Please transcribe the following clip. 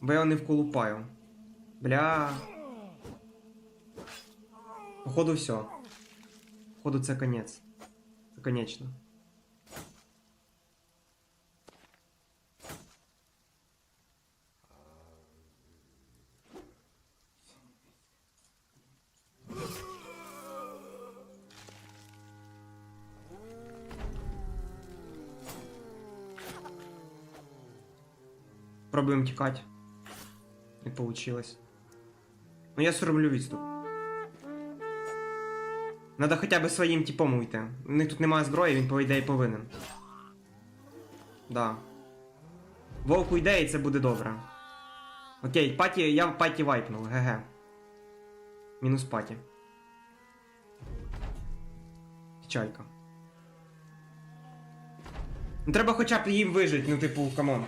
Бо я не вколупаю. Бля. Походу все. Походу це конець. Це конечно. Пробуємо тікати. Не получилось. Ну я зроблю відступ. Надо хоча б своїм типом уйти. У них тут немає зброї, він по ідеї повинен. Да. Вовк уйде і це буде добре. Окей, паті, я паті вайпнув, ГГ. Мінус паті. Чайка. Ну треба хоча б їм вижити, ну типу, камон.